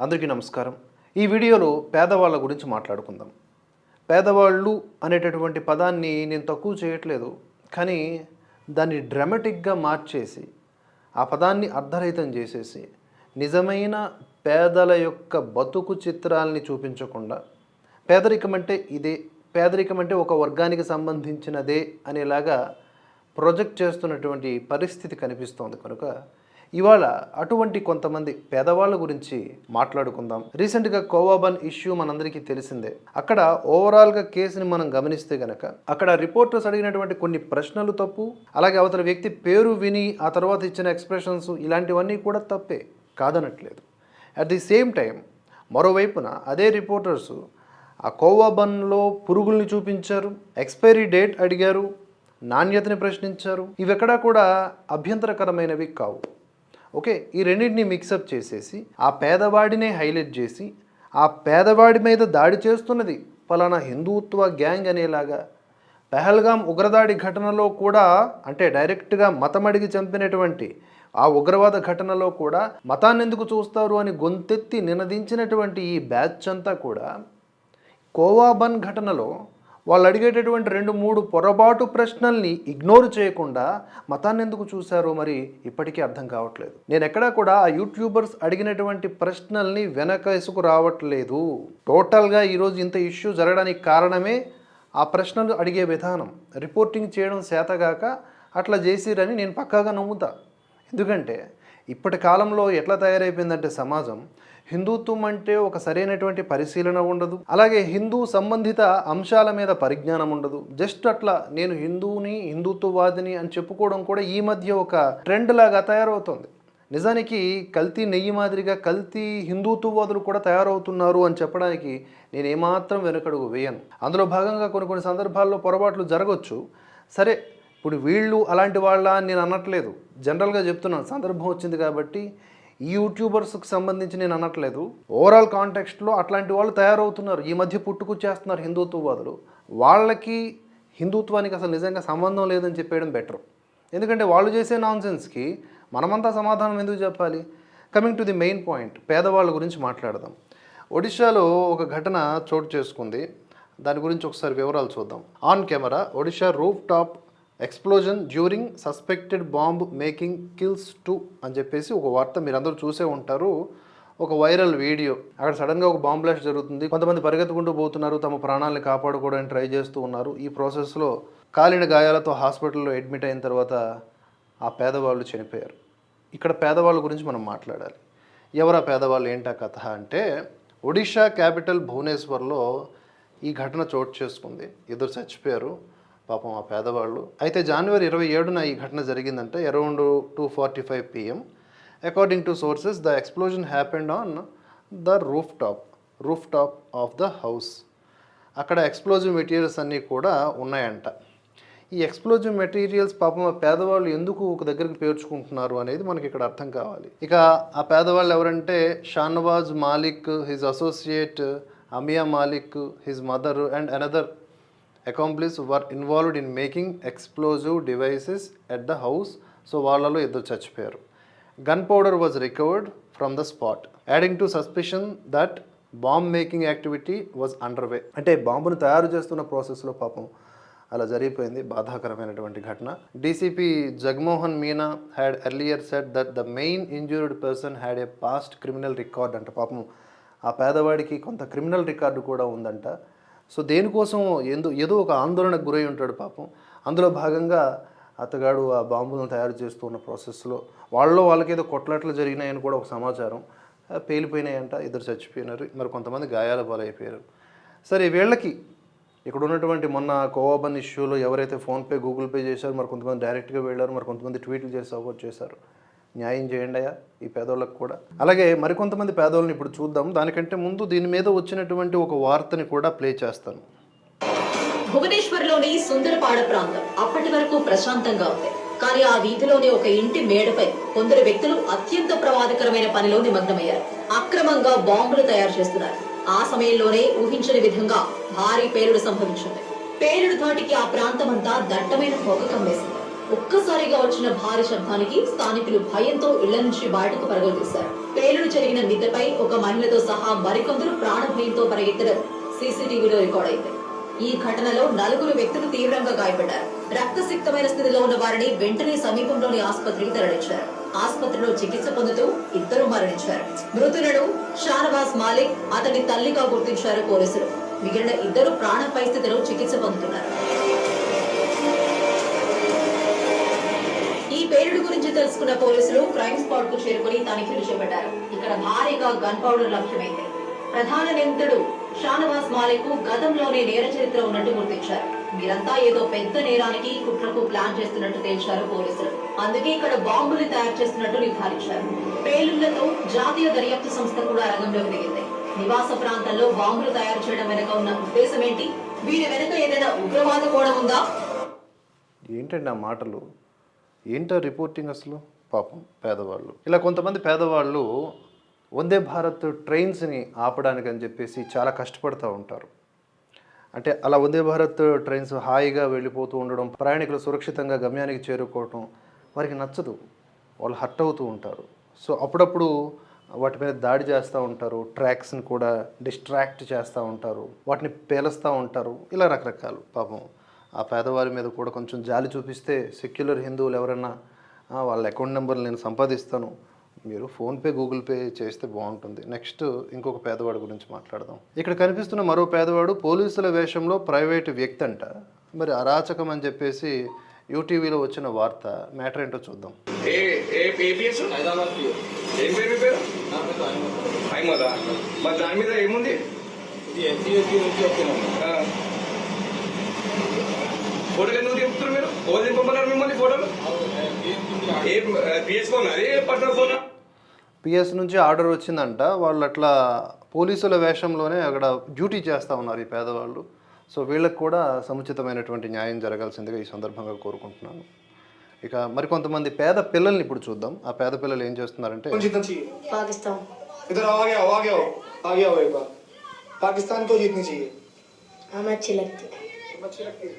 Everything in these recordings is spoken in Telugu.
అందరికీ నమస్కారం. ఈ వీడియోలో పేదవాళ్ళ గురించి మాట్లాడుకుందాం. పేదవాళ్ళు అనేటటువంటి పదాన్ని నేను తక్కువ చేయట్లేదు కానీ దాన్ని డ్రామాటిక్గా మార్చేసి ఆ పదాన్ని అర్ధరహితం చేసేసి నిజమైన పేదల యొక్క బతుకు చిత్రాల్ని చూపించకుండా పేదరికం అంటే ఇదే పేదరికం అంటే ఒక వర్గానికి సంబంధించినదే అనేలాగా ప్రొజెక్ట్ చేస్తున్నటువంటి పరిస్థితి కనిపిస్తోంది కనుక ఇవాళ అటువంటి కొంతమంది పేదవాళ్ళ గురించి మాట్లాడుకుందాం. రీసెంట్గా కోవాబన్ ఇష్యూ మనందరికీ తెలిసిందే. అక్కడ ఓవరాల్గా కేసుని మనం గమనిస్తే గనక అక్కడ రిపోర్టర్స్ అడిగినటువంటి కొన్ని ప్రశ్నలు తప్పు అలాగే అవతల వ్యక్తి పేరు విని ఆ తర్వాత ఇచ్చిన ఎక్స్ప్రెషన్స్ ఇలాంటివన్నీ కూడా తప్పే కాదనట్లేదు. అట్ ది సేమ్ టైం మరోవైపున అదే రిపోర్టర్స్ ఆ కోవాబన్లో పురుగుల్ని చూపించారు ఎక్స్పైరీ డేట్ అడిగారు నాణ్యతని ప్రశ్నించారు. ఇవెక్కడా కూడా అభ్యంతరకరమైనవి కావు. ఓకే ఈ రెండింటిని మిక్సప్ చేసేసి ఆ పేదవాడినే హైలైట్ చేసి ఆ పేదవాడి మీద దాడి చేస్తున్నది ఫలానా హిందుత్వ గ్యాంగ్ అనేలాగా. పెహల్గాం ఉగ్రదాడి ఘటనలో కూడా అంటే డైరెక్ట్గా మతం అడిగి చంపినటువంటి ఆ ఉగ్రవాద ఘటనలో కూడా మతాన్ని ఎందుకు చూస్తారు అని గొంతెత్తి నినదించినటువంటి ఈ బ్యాచ్ అంతా కూడా కోవాబన్ ఘటనలో వాళ్ళు అడిగేటటువంటి రెండు మూడు పొరపాటు ప్రశ్నల్ని ఇగ్నోర్ చేయకుండా మతాన్ని ఎందుకు చూశారో మరి ఇప్పటికీ అర్థం కావట్లేదు. నేను ఎక్కడా కూడా ఆ యూట్యూబర్స్ అడిగినటువంటి ప్రశ్నల్ని వెనకేసుకు రావట్లేదు. టోటల్గా ఈరోజు ఇంత ఇష్యూ జరగడానికి కారణమే ఆ ప్రశ్నలు అడిగే విధానం. రిపోర్టింగ్ చేయడం చేతగాక అట్లా చేసిరని నేను పక్కాగా నమ్ముతా. ఎందుకంటే ఇప్పటి కాలంలో ఎట్లా తయారైపోయిందంటే సమాజం హిందుత్వం అంటే ఒక సరైనటువంటి పరిశీలన ఉండదు. అలాగే హిందూ సంబంధిత అంశాల మీద పరిజ్ఞానం ఉండదు. జస్ట్ అట్లా నేను హిందువుని హిందుత్వవాదిని అని చెప్పుకోవడం కూడా ఈ మధ్య ఒక ట్రెండ్ లాగా తయారవుతుంది. నిజానికి కల్తీ నెయ్యి మాదిరిగా కల్తీ హిందుత్వవాదులు కూడా తయారవుతున్నారు అని చెప్పడానికి నేను ఏమాత్రం వెనుకడుగు వేయను. అందులో భాగంగా కొన్ని కొన్ని సందర్భాల్లో పొరపాట్లు జరగవచ్చు సరే ఇప్పుడు వీళ్ళు అలాంటి వాళ్ళ అని నేను అనట్లేదు. జనరల్గా చెప్తున్నాను సందర్భం వచ్చింది కాబట్టి ఈ యూట్యూబర్స్కి సంబంధించి నేను అనట్లేదు. ఓవరాల్ కాంటెక్స్ట్లో అట్లాంటి వాళ్ళు తయారవుతున్నారు. ఈ మధ్య పుట్టుకొచ్చేస్తున్నారు హిందుత్వవాదులు. వాళ్ళకి హిందుత్వానికి అసలు నిజంగా సంబంధం లేదని చెప్పేయడం బెటర్. ఎందుకంటే వాళ్ళు చేసే నాన్సెన్స్కి మనమంతా సమాధానం ఎందుకు చెప్పాలి? Coming to the main point పేదవాళ్ళ గురించి మాట్లాడదాం. ఒడిశాలో ఒక ఘటన చోటు చేసుకుంది. దాని గురించి ఒకసారి వివరాలు చూద్దాం. On camera Odisha rooftop explosion during suspected bomb making kills two అని చెప్పేసి ఒక వార్త మీరందరూ చూసే ఉంటారు. ఒక వైరల్ వీడియో. అక్కడ సడన్గా ఒక బాంబ్ బ్లాస్ట్ జరుగుతుంది. కొంతమంది పరిగెత్తుకుంటూ పోతున్నారు. తమ ప్రాణాలను కాపాడుకోవడానికి ట్రై చేస్తూ ఉన్నారు. ఈ ప్రాసెస్లో కాలిన గాయాలతో హాస్పిటల్లో అడ్మిట్ అయిన తర్వాత ఆ పేదవాళ్ళు చనిపోయారు. ఇక్కడ పేదవాళ్ళ గురించి మనం మాట్లాడాలి. ఎవరా పేదవాళ్ళు? ఏంటా కథ అంటే ఒడిషా క్యాపిటల్ భువనేశ్వర్లో ఈ ఘటన చోటు చేసుకుంది. ఇద్దరు చచ్చిపోయారు. పాపం ఆ పేదవాళ్ళు. అయితే జనవరి ఇరవై ఏడున ఈ ఘటన జరిగిందంటే around two forty five PM according to sources the explosion happened on the rooftop rooftop of the house అక్కడ ఎక్స్ప్లోజివ్ మెటీరియల్స్ అన్నీ కూడా ఉన్నాయంట. ఈ ఎక్స్ప్లోజివ్ మెటీరియల్స్ పాపం ఆ పేదవాళ్ళు ఎందుకు ఒక దగ్గరికి పేర్చుకుంటున్నారు అనేది మనకి ఇక్కడ అర్థం కావాలి. ఇక ఆ పేదవాళ్ళు ఎవరంటే Shahnawaz Malik his associate Amiya Malik his mother and another accomplice were involved in making explosive devices at the house so వాళ్ళలో ఇద్దరు చచ్చిపోయారు. Gunpowder was recovered from the spot adding to suspicion that bomb making activity was under way అంటే బాంబును తయారు చేస్తున్న ప్రాసెస్లో పాపం అలా జరిగిపోయింది బాధాకరమైనటువంటి ఘటన. DCP Jagmohan Meena had earlier said that the main injured person had a past criminal record అంట. పాపం ఆ పేదవాడికి కొంత క్రిమినల్ రికార్డు కూడా ఉందంట. సో దేనికోసం ఎందు ఏదో ఒక ఆందోళనకు గురై ఉంటాడు పాపం. అందులో భాగంగా అతగాడు ఆ బాంబులను తయారు చేస్తున్న ప్రాసెస్లో వాళ్ళలో వాళ్ళకి ఏదో కొట్లాట్లు జరిగినాయని కూడా ఒక సమాచారం పేలిపోయినాయంట ఇద్దరు చచ్చిపోయినారు మరి కొంతమంది గాయాల పాలైపోయారు. సరే వీళ్ళకి ఇక్కడ ఉన్నటువంటి మొన్న కోవాబన్ ఇష్యూలో ఎవరైతే ఫోన్పే గూగుల్ పే చేశారో మరి కొంతమంది డైరెక్ట్గా వెళ్ళారు మరి కొంతమంది ట్వీట్లు చేసి సపోర్ట్ చేశారు. న్యాయం చేయండి అయ్యా ఈ పేదోళ్ళకు కూడా. అలాగే మరికొంతమంది పేదోళ్ళని ఇప్పుడు చూద్దాం. దానికంటే ముందు దీని మీద వచ్చినటువంటి ఒక వార్తని కూడా ప్లే చేస్తాను. భువనేశ్వర్లోని సుందరపాడ ప్రాంతం అప్పటి వరకు ప్రశాంతంగా ఉంది. కానీ ఆ వీధిలోని ఒక ఇంటి మేడపై కొందరు వ్యక్తులు అత్యంత ప్రమాదకరమైన పనిలో నిమగ్నమయ్యారు. అక్రమంగా బాంబులు తయారు చేస్తున్నారు. ఆ సమయంలోనే ఊహించని విధంగా భారీ పేలుడు సంభవించింది. పేలుడు ధాటికి ఆ ప్రాంతమంతా దట్టమైన పొగ కమ్మేసింది. ఒక్కసారిగా వచ్చిన భారీ శబ్దానికి స్థానికులు భయంతో ఇళ్ళ నుంచి బయటకు పరుగులు తీశారు పేలుడు జరిగిన మిద్దెపై ఒక మహిళతో సహా మరికొందరు ప్రాణ భయంతో పరిగెత్తడం సీసీటీవీలో రికార్డ్ అయింది. ఈ ఘటనలో నలుగురు వ్యక్తులు తీవ్రంగా గాయపడ్డారు. రక్తసిక్తమైన స్థితిలో ఉన్న వారిని వెంటనే సమీపంలోని ఆసుపత్రికి తరలించారు. ఆసుపత్రిలో చికిత్స పొందుతూ ఇద్దరు మరణించారు. మృతులను షానవాస్ మాలిక్ అతని తల్లిగా గుర్తించారు పోలీసులు. మిగిలిన ఇద్దరు ప్రాణ స్థితిలో చికిత్స పొందుతున్నారు. తెలుసుకున్న పోలీసులు క్రైమ్ స్పాట్కు చేరుకుని తనిఖీలు చేపట్టారు. ఇక్కడ భారీగా గన్ పౌడర్ లభ్యమైంది. ప్రధాన నిందితుడు షానవాస్ మాలిక్ గతంలోనే నేర చరిత్ర ఉన్నట్టు గుర్తించారు. మీరంతా ఏదో పెద్ద నేరానికి కుట్రకు ప్లాన్ చేస్తున్నట్టు తేల్చారు పోలీసులు. అందుకే ఇక్కడ బాంబులు తయారు చేస్తున్నట్టు నిర్ధారించారు. పేలుళ్ళతో జాతీయ దర్యాప్తు సంస్థ కూడా రంగంలోకి దిగింది. నివాస ప్రాంతాల్లో బాంబులు తయారు చేయడం వెనుక ఉన్న ఉద్దేశం ఏంటి? వీరి వెనుక ఏదైనా ఉగ్రవాద కూడా ఉందా? ఏంటండి ఆ మాటలు? ఏంటో రిపోర్టింగ్ అసలు? పాపం పేదవాళ్ళు. ఇలా కొంతమంది పేదవాళ్ళు వందే భారత్ ట్రైన్స్ని ఆపడానికి అని చెప్పేసి చాలా కష్టపడుతూ ఉంటారు. అంటే అలా వందే భారత్ ట్రైన్స్ హాయిగా వెళ్ళిపోతూ ఉండడం ప్రయాణికులు సురక్షితంగా గమ్యానికి చేరుకోవటం వారికి నచ్చదు. వాళ్ళు హర్ట్ అవుతూ ఉంటారు. సో అప్పుడప్పుడు వాటి మీద దాడి చేస్తూ ఉంటారు. ట్రాక్స్ని కూడా డిస్ట్రాక్ట్ చేస్తూ ఉంటారు. వాటిని పేలుస్తూ ఉంటారు. ఇలా రకరకాలు. పాపం ఆ పేదవారి మీద కూడా కొంచెం జాలి చూపిస్తే సెక్యులర్ హిందువులు ఎవరైనా "ఆ, వాళ్ళ అకౌంట్ నెంబర్ నేను సంపాదిస్తాను మీరు ఫోన్పే గూగుల్ పే చేస్తే బాగుంటుంది. నెక్స్ట్ ఇంకొక పేదవాడి గురించి మాట్లాడదాం. ఇక్కడ కనిపిస్తున్న మరో పేదవాడు పోలీసుల వేషంలో ప్రైవేటు వ్యక్తి అంట. మరి అరాచకం అని చెప్పేసి యూటీవీలో వచ్చిన వార్త మ్యాటర్ ఏంటో చూద్దాం. ఏ ఏ ఏపీఎస్ ఫోటోలు ఎందుకు చెప్తున్నారు మీరు ఓ దింపమన్నారు మిమ్మల్ని ఫోటోలు ఏ పిఎస్ ఫోన్ అదే పట్టిన ఫోన్ పిఎస్ నుంచి ఆర్డర్ వచ్చిందంట వాళ్ళు అట్లా పోలీసుల వేషంలోనే అక్కడ డ్యూటీ చేస్తూ ఉన్నారు ఈ పేదవాళ్ళు సో వీళ్ళకి కూడా సముచితమైనటువంటి న్యాయం జరగాల్సిందిగా ఈ సందర్భంగా కోరుకుంటున్నాను ఇక మరికొంతమంది పేద పిల్లల్ని ఇప్పుడు చూద్దాం ఆ పేద పిల్లలు ఏం చేస్తున్నారంటే कौन जीतना चाहिए पाकिस्तान इधर आओ आगे आओ आगे आओ आगे आओ एक बार पाकिस्तान को जीतनी चाहिए हमें अच्छी लगती है तुम अच्छी लगती है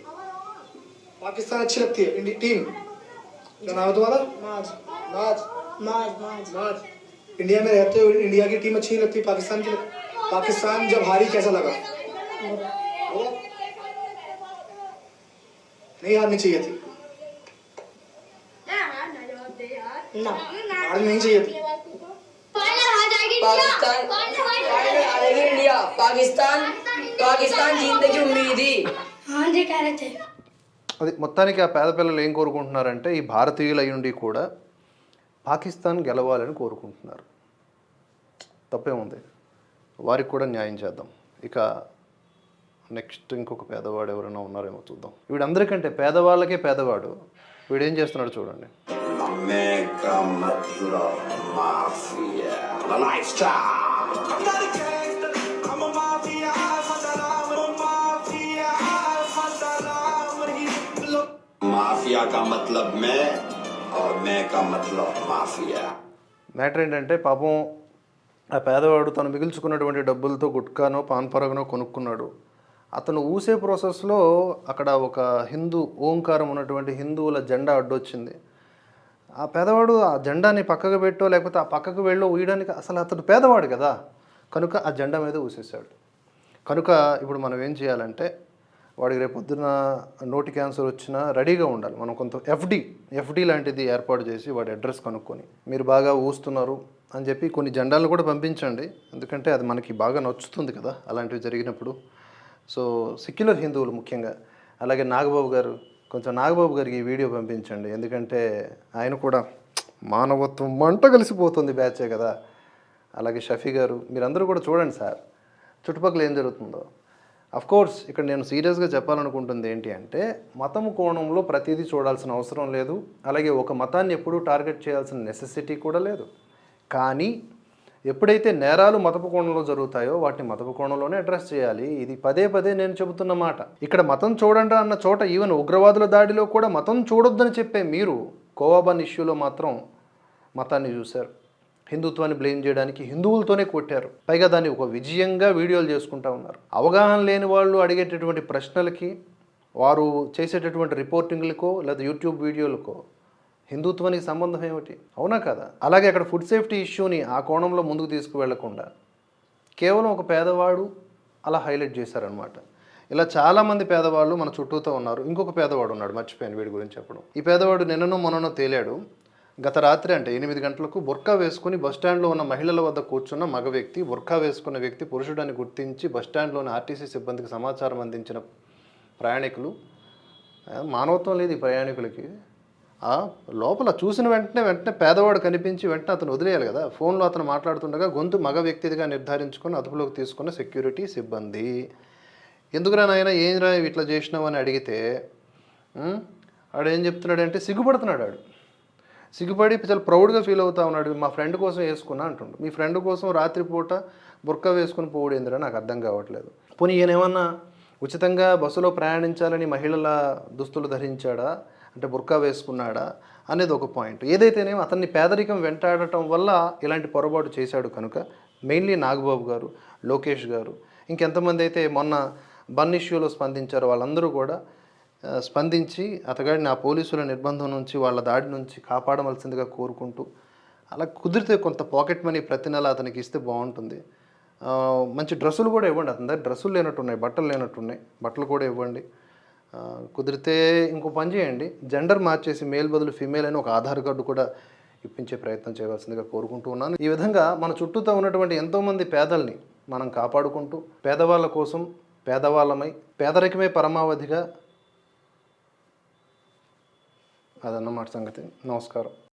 पाकिस्तान अच्छी लगती है? India team? क्या नाम है तुम्हारा माज नाज माज माज नाज इंडिया में रहते हो इंडिया की टीम अच्छी नहीं लगती? पाकिस्तान की पाकिस्तान जब हारी कैसा लगा? नहीं हारनी चाहिए थी। ना। हारनी नहीं चाहिए थी। पाकिस्तान हारेगी इंडिया। पाकिस्तान पाकिस्तान जीतने की उम्मीद ही। हाँ जी कह रहे थे। అది మొత్తానికి ఆ పేద పిల్లలు ఏం కోరుకుంటున్నారంటే ఈ భారతీయులు అయ్యుండి కూడా పాకిస్తాన్ గెలవాలని కోరుకుంటున్నారు. తప్పేముంది? వారికి కూడా న్యాయం చేద్దాం. ఇక నెక్స్ట్ ఇంకొక పేదవాడు ఎవరైనా ఉన్నారేమో చూద్దాం. వీడందరికంటే పేదవాళ్ళకే పేదవాడు. వీడేం చేస్తున్నాడు చూడండి. Mega का मतलब मैं और मैं का मतलब माफिया మ్యాటర్ ఏంటంటే పాపం ఆ పేదవాడు తను మిగిల్చుకున్నటువంటి డబ్బులతో గుట్కానో పాన్ పరగనో కొనుక్కున్నాడు అతను ఊసే ప్రాసెస్లో అక్కడ ఒక హిందూ ఓంకారం ఉన్నటువంటి హిందువుల జెండా అడ్డొచ్చింది ఆ పేదవాడు ఆ జెండాని పక్కకు పెట్టో లేకపోతే ఆ పక్కకు వెళ్ళో ఊయడానికి అసలు అతను పేదవాడు కదా కనుక ఆ జెండా మీద ఊసేశాడు కనుక ఇప్పుడు మనం ఏం చేయాలంటే వాడికి రేపు పొద్దున నోటి క్యాన్సర్ వచ్చినా రెడీగా ఉండాలి. మనం కొంత ఎఫ్డి ఎఫ్డి లాంటిది ఏర్పాటు చేసి వాడి అడ్రస్ కనుక్కొని మీరు బాగా ఊస్తున్నారు అని చెప్పి కొన్ని జెండాలను కూడా పంపించండి. ఎందుకంటే అది మనకి బాగా నచ్చుతుంది కదా అలాంటివి జరిగినప్పుడు. సో సెక్యులర్ హిందువులు ముఖ్యంగా అలాగే నాగబాబు గారు కొంచెం నాగబాబు గారికి ఈ వీడియో పంపించండి. ఎందుకంటే ఆయన కూడా మానవత్వం మంట కలిసిపోతుంది బ్యాచే కదా. అలాగే షఫీ గారు మీరందరూ కూడా చూడండి సార్. చుట్టుపక్కల ఏం జరుగుతుందో. కోర్స్ ఇక్కడ నేను సీరియస్గా చెప్పాలనుకుంటుంది ఏంటి అంటే మతం కోణంలో ప్రతిదీ చూడాల్సిన అవసరం లేదు. అలాగే ఒక మతాన్ని ఎప్పుడూ టార్గెట్ చేయాల్సిన నెసెసిటీ కూడా లేదు. కానీ ఎప్పుడైతే నేరాలు మతపు కోణంలో జరుగుతాయో వాటిని మతపు కోణంలోనే అడ్రస్ చేయాలి. ఇది పదే పదే నేను చెబుతున్న మాట. ఇక్కడ మతం చూడండి అన్న చోట ఈవెన్ ఉగ్రవాదుల దాడిలో కూడా మతం చూడొద్దని చెప్పే మీరు కోవాబాన్ ఇష్యూలో మాత్రం మతాన్ని చూశారు. హిందుత్వాన్ని బ్లేమ్ చేయడానికి హిందువులతోనే కొట్టారు. పైగా దాన్ని ఒక విజయంగా వీడియోలు చేసుకుంటా ఉన్నారు. అవగాహన లేని వాళ్ళు అడిగేటటువంటి ప్రశ్నలకి వారు చేసేటటువంటి రిపోర్టింగ్లకో లేదా యూట్యూబ్ వీడియోలకో హిందుత్వానికి సంబంధం ఏమిటి? అవునా కదా? అలాగే అక్కడ ఫుడ్ సేఫ్టీ ఇష్యూని ఆ కోణంలో ముందుకు తీసుకువెళ్ళకుండా కేవలం ఒక పేదవాడు అలా హైలైట్ చేశారనమాట ఇలా చాలామంది పేదవాళ్ళు మన చుట్టూతో ఉన్నారు. ఇంకొక పేదవాడు ఉన్నాడు మర్చిపోయాను వీడి గురించి చెప్పడం ఈ పేదవాడు నిన్ననో మొన్ననో తేలాడు. గత రాత్రి అంటే ఎనిమిది గంటలకు బుర్కా వేసుకుని బస్టాండ్లో ఉన్న మహిళల వద్ద కూర్చున్న మగ వ్యక్తి బుర్కా వేసుకున్న వ్యక్తి పురుషుడని గుర్తించి బస్టాండ్లోని ఆర్టీసీ సిబ్బందికి సమాచారం అందించిన ప్రయాణికులు మానవత్వం లేదు ఈ ప్రయాణికులకి. ఆ, లోపల చూసిన వెంటనే వెంటనే పేదవాడు కనిపించి వెంటనే అతను వదిలేయాలి కదా. ఫోన్లో అతను మాట్లాడుతుండగా గొంతు మగ వ్యక్తిదిగా నిర్ధారించుకొని అదుపులోకి తీసుకున్న సెక్యూరిటీ సిబ్బంది. ఎందుకురా నాయన ఏం రా ఇట్లా చేసినావు? అని అడిగితే ఆడు ఏం చెప్తున్నాడంటే సిగ్గుపడుతున్నాడు ఆడు. సిగ్గుపడి చాలా ప్రౌడ్గా ఫీల్ అవుతా ఉన్నాడు. మా ఫ్రెండ్ కోసం వేసుకున్నా అంటుండు. మీ ఫ్రెండ్ కోసం రాత్రిపూట బుర్కా వేసుకుని పోవడం నాకు అర్థం కావట్లేదు. పోనీ ఈయనేమన్నా ఉచితంగా బస్సులో ప్రయాణించాలని మహిళల దుస్తులు ధరించాడా? అంటే బుర్కా వేసుకున్నాడా? అనేది ఒక పాయింట్. ఏదైతేనేమో అతన్ని పేదరికం వెంటాడటం వల్ల ఇలాంటి పొరపాటు చేశాడు కనుక మెయిన్లీ నాగబాబు గారు లోకేష్ గారు ఇంకెంతమంది అయితే మొన్న బన్ ఇష్యూలో స్పందించారు వాళ్ళందరూ కూడా స్పందించి అతగాడిని ఆ పోలీసుల నిర్బంధం నుంచి వాళ్ళ దాడి నుంచి కాపాడవలసిందిగా కోరుకుంటూ అలా కుదిరితే కొంత పాకెట్ మనీ ప్రతి నెల అతనికి ఇస్తే బాగుంటుంది. మంచి డ్రెస్సులు కూడా ఇవ్వండి అతని దగ్గర. డ్రెస్సులు లేనట్టున్నాయి బట్టలు లేనట్టున్నాయి. బట్టలు కూడా ఇవ్వండి. కుదిరితే ఇంకో పని చేయండి. జెండర్ మార్చేసి మేల్ బదులు ఫీమేల్ అని ఒక ఆధార్ కార్డు కూడా ఇప్పించే ప్రయత్నం చేయవలసిందిగా కోరుకుంటూ ఉన్నాను. ఈ విధంగా మన చుట్టూతో ఉన్నటువంటి ఎంతోమంది పేదల్ని మనం కాపాడుకుంటూ పేదవాళ్ళ కోసం పేదవాళ్ళమై పేదరికమే పరమావధిగా అదన్నమాట సంగతి. నమస్కారం.